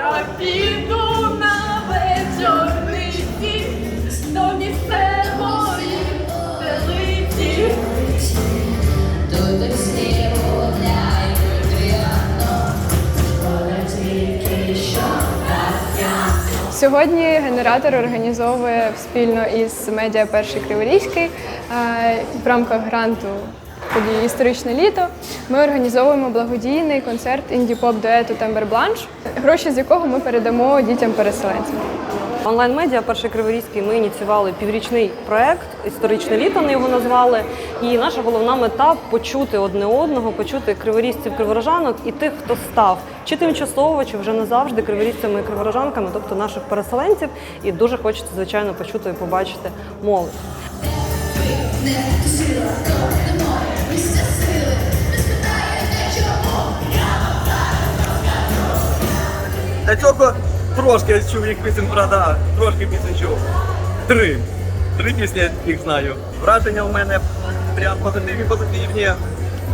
Я піду на вечорниці до місцевої столиці. Тут всі гуляють приємно, шкода тільки що Сьогодні генератор організовує спільно із медіа Перший Криворізький е, в рамках гранту події історичне літо. Ми організовуємо благодійний концерт інді-поп дуету Тембер Бланш, гроші з якого ми передамо дітям-переселенцям. Онлайн-медіа перший Криворізький ми ініціювали піврічний проект, історичне літо ми його назвали. І наша головна мета почути одне одного, почути криворізців, криворожанок і тих, хто став чи тимчасово, чи вже назавжди криворізцями і криворожанками, тобто наших переселенців. І дуже хочеться, звичайно, почути і побачити молодь. Для цього трошки я чув їх пісень брада, трошки пісень чув. Три. Три пісні їх знаю. Враження у мене прям позитивні, позитивні.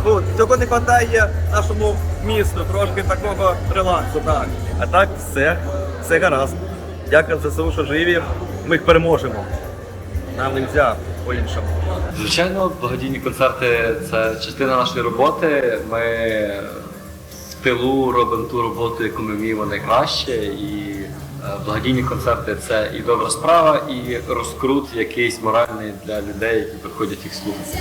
Ну, цього не вистачає нашому місту, трошки такого релаксу, так. А так все, все гаразд. Дякую ЗСУ, що живі. Ми їх переможемо. Нам не можна по-іншому. Звичайно, благодійні концерти це частина нашої роботи. Ми в тилу робимо ту роботу, яку ми вміємо найкраще. І е, благодійні концерти це і добра справа, і розкрут якийсь моральний для людей, які приходять їх слухати.